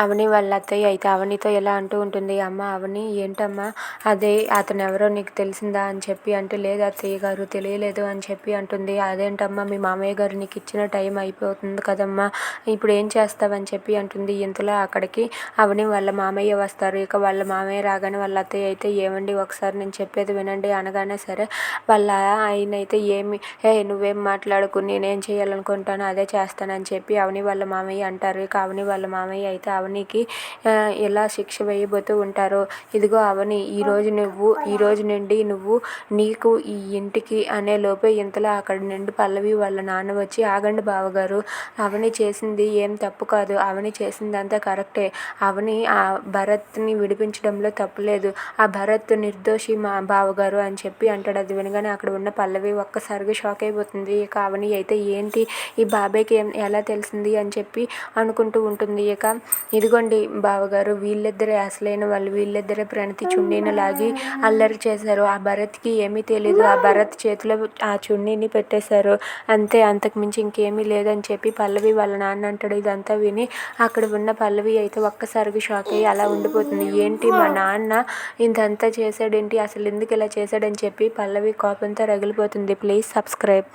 అవని వాళ్ళ అత్తయ్య అయితే అవనితో ఎలా అంటూ ఉంటుంది అమ్మ అవని ఏంటమ్మా? అదే అతను ఎవరో నీకు తెలిసిందా? అని చెప్పి అంటే లేదు అత్తయ్య గారు తెలియలేదు అని చెప్పి అంటుంది. అదేంటమ్మా? మీ మామయ్య గారు నీకు ఇచ్చిన టైం అయిపోతుంది కదమ్మా? ఇప్పుడు ఏం చేస్తావని చెప్పి అంటుంది. ఇంతలో అక్కడికి అవని వాళ్ళ మామయ్య వస్తారు. ఇక వాళ్ళ మామయ్య రాగానే వాళ్ళ అత్తయ్య అయితే ఏమండి ఒకసారి నేను చెప్పేది వినండి అనగానే సరే వాళ్ళ ఆయన అయితే ఏమి? ఏ నువ్వేం మాట్లాడుకు నేనేం చేయాలనుకుంటానో అదే చేస్తానని చెప్పి అవని వాళ్ళ మామయ్య అంటారు. ఇక అవని వాళ్ళ మామయ్య అయితే అవనికి ఎలా శిక్ష వేయబోతూ ఉంటారో. ఇదిగో అవని ఈరోజు నువ్వు ఈరోజు నుండి నువ్వు నీకు ఈ ఇంటికి అనే లోపే ఇంతలో అక్కడ నుండి పల్లవి వాళ్ళ నాన్న వచ్చి ఆగండి బావగారు అవని చేసింది ఏం తప్పు కాదు. అవని చేసింది అంతా కరెక్టే. అవని ఆ భరత్ని విడిపించడంలో తప్పులేదు ఆ భరత్ నిర్దోషి మా బావగారు అని చెప్పి అంటాడు. అది వినగానే అక్కడ ఉన్న పల్లవి ఒక్కసారిగా షాక్ అయిపోతుంది. ఇక అవని అయితే ఏంటి? ఈ బాబాయ్కి ఏం ఎలా తెలిసింది? అని చెప్పి అనుకుంటూ ఉంటుంది. ఇక ఇదిగోండి బావగారు వీళ్ళిద్దరే అసలైన వాళ్ళు వీళ్ళిద్దరే ప్రణతి చున్నీని లాగి అల్లరి చేశారు. ఆ భరత్కి ఏమీ తెలీదు. ఆ భరత్ చేతిలో ఆ చున్నీని పెట్టేశారు. అంతే అంతకుమించి ఇంకేమీ లేదని చెప్పి పల్లవి వాళ్ళ నాన్న అంటాడు. ఇదంతా విని అక్కడ ఉన్న పల్లవి అయితే ఒక్కసారిగా షాక్ అయ్యి అలా ఉండిపోతుంది. ఏంటి మా నాన్న ఇంతంతా చేశాడేంటి? అసలు ఎందుకు ఇలా చేశాడని చెప్పి పల్లవి కోపంతో రగిలిపోతుంది. Please subscribe.